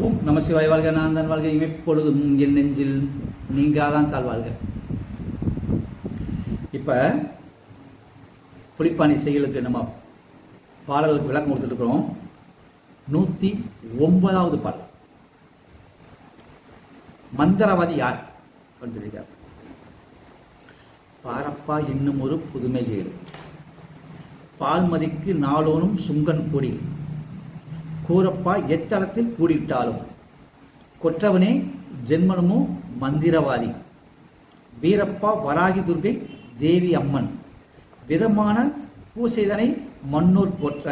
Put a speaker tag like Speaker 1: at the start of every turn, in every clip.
Speaker 1: ஓம் நம சிவாய் வாழ்க நான் தான் வாழ்க இப்பொழுதும் என் நெஞ்சில் நீங்காதான் தாழ் வாழ்க. இப்போ புளிப்பானி செயலுக்கு நம்ம பாடலுக்கு விளக்கம் கொடுத்துட்டு இருக்கிறோம் நூற்றி ஒன்பதாவது பாடல். மந்திரவாதி யார் அப்படின்னு சொல்லியிருக்கார். பாரப்பா இன்னும் ஒரு புதுமை கேடு பால்மதிக்கு நாளோனும் சுங்கன் கொடி. கூறப்பா எத்தளத்தில் கூடிவிட்டாலும். கொற்றவனே ஜென்மனமோ மந்திரவாதி. வீரப்பா வராகி துர்கை தேவி அம்மன். விதமான பூசைதனை மன்னூர் போற்ற.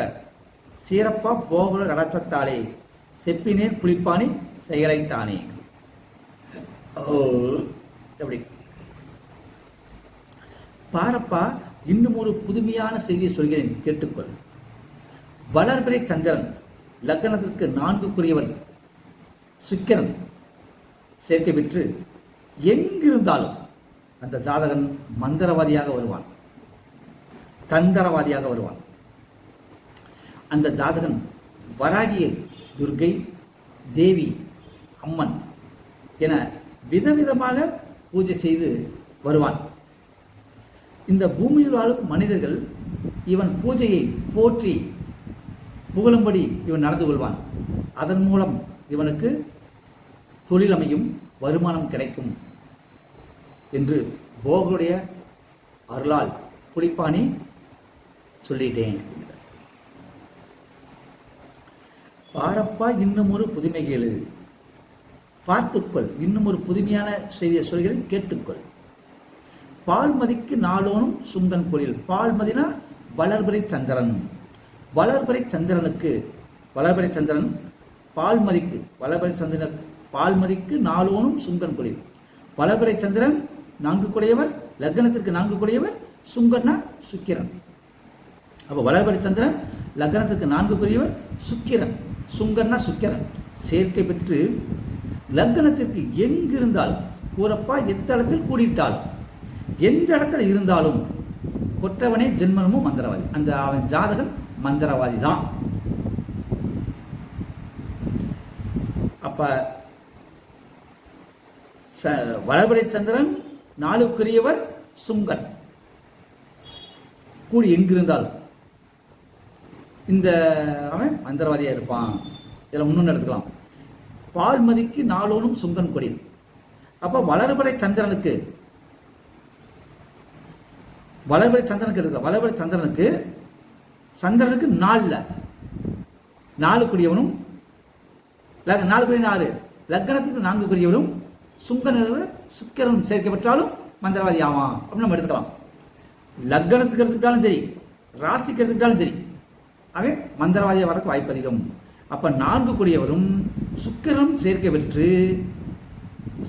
Speaker 1: சீரப்பா போகுல நடத்தத்தாலே செப்பினேன் புளிப்பானே செயலைத்தானே. ஓ எப்படி? பாரப்பா இன்னும் ஒரு புதுமையான செய்தியை சொல்கிறேன் கேட்டுக்கொள். வளர்பிறை சந்திரன் லக்னத்திற்கு நான்குக்குரியவன் சுக்கிரன். சேர்க்கை பெற்று எங்கிருந்தாலும் அந்த ஜாதகன் மந்திரவாதியாக வருவான். தந்திரவாதியாக வருவான். அந்த ஜாதகன் வராகிய துர்கை தேவி அம்மன் என விதவிதமாக பூஜை செய்து வருவான். இந்த பூமியில் வாழும் மனிதர்கள் இவன் பூஜையை போற்றி புகழும்படி இவன் நடந்து கொள்வான். அதன் மூலம் இவனுக்கு தொழில் அமையும் வருமானம் கிடைக்கும் என்று போகருடைய அருளால் புலிப்பாணி சொல்லிட்டேன். பாரப்பா இன்னும் ஒரு புதுமை கேளு. பார்த்துக்கொள். இன்னும் ஒரு புதுமையான செய்தியை சொல்கிறேன் கேட்டுக்கொள். பால்மதிக்கு நாளோனும் சுங்கன் கோயில் பால்மதினா வளர்பிறை சந்திரன். வளர்பறை சந்திரனுக்கு வளர்பறை சந்திரன் பால்மதிக்கு வளர்பறை சந்திரன் பால்மதிக்கு நாலோனும் சுங்கன் கோயில் வளர்பறை சந்திரன் நான்கு குடையவர் லக்னத்திற்கு நான்கு குடையவர் சுங்கன்னா சுக்கிரன். அப்போ வளர்பறை சந்திரன் லக்னத்திற்கு நான்கு குரியவர் சுக்கிரன். சுங்கன்னா சுக்கிரன். சேர்க்கை பெற்று லக்னத்திற்கு எங்கிருந்தாலும் கூறப்பா எத்தளத்தில் கூடிட்டாலும் எந்த இடத்துல இருந்தாலும் கொற்றவனே ஜென்மனமும் மந்திரவாதி. அந்த அவன் ஜாதகன் மந்திரவாதி தான் அப்ப வளபடி சந்திரன் நாளுக்குரியவர் சுங்கன். கூடி எங்கிருந்தாலும். இந்த அவன் மந்திரவாதியா இருப்பான். இதில் இன்னொன்று எடுத்துக்கலாம். பால்மதிக்கு நாளோனும் சுங்கன் கொடி அப்ப வளர்படை சந்திரனுக்கு வளர்படை சந்திரனுக்கு எடுத்துக்கலாம். வளர்படை சந்திரனுக்கு சந்திரனுக்கு நாலில் நாலுக்குரியவனும் நாலுக்குரிய நாலு லக்னத்துக்கு நான்கு சுங்க சுங்கனோட சுக்கிரனும் சேர்க்கப்பட்டாலும் மந்திரவாதி ஆவான் அப்படின்னு நம்ம எடுத்துக்கலாம். லக்னத்துக்கு எடுத்துக்கிட்டாலும் சரி ராசிக்கு எடுத்துக்கிட்டாலும் சரி அவன் மந்திரவாதியை வரக்கு வாய்ப்பு அதிகம். அப்ப நான்கு கூடியவரும் சுக்கிரனும் சேர்க்கை பெற்று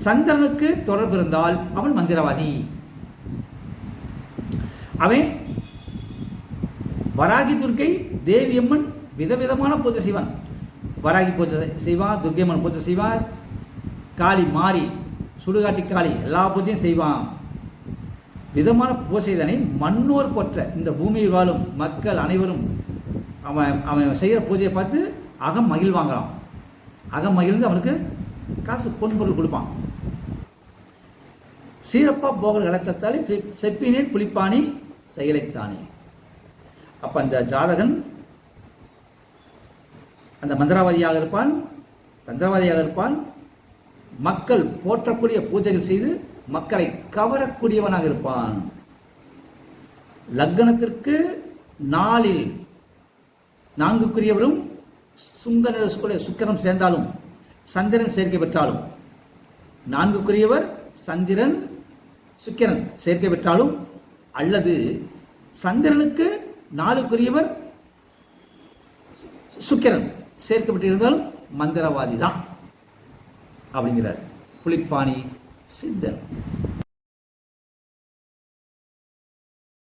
Speaker 1: சந்திரனுக்கு தொடர்பு இருந்தால் அவன் மந்திரவாதி. அவன் வராகி துர்க்கை தேவியம்மன் விதவிதமான பூஜை செய்வான். வராகி பூஜை செய்வான் துர்க்கையம்மன் பூஜை செய்வான் காளி மாறி சுடுகாட்டி காளி எல்லா பூஜையும் செய்வான். விதமான பூசைதனை மண்ணோர் போற்ற. இந்த பூமியில் வாழும் மக்கள் அனைவரும் அவன் அவன் செய்கிற பூஜையை பார்த்து அகம் மகிழ்வாங்களாம். அகம் மகிழ்ந்து அவனுக்கு காசு பொன் பொருள் கொடுப்பான். சீரப்பா போகல் இலச்சத்தாலே செப்பினேன் புளிப்பானி செயலைத்தானே. அப்ப அந்த ஜாதகன் அந்த மந்திரவாதியாக இருப்பான் தந்திரவாதியாக இருப்பான் மக்கள் போற்றக்கூடிய பூஜைகள் செய்து மக்களை கவரக்கூடியவனாக இருப்பான். லக்னத்திற்கு நாளில் நான்குக்குரியவரும் சுங்கன சுக்கரம் சேர்ந்தாலும் சந்திரன் சேர்க்கை பெற்றாலும் நான்குக்குரியவர் சந்திரன் சுக்கிரன் சேர்க்கை பெற்றாலும் அல்லது சந்திரனுக்கு நாலுக்குரியவர் சுக்கிரன். சேர்க்கப்பட்டிருந்தாலும் மந்திரவாதி தான் அப்படிங்கிறார். புளிப்பாணி சித்தர்.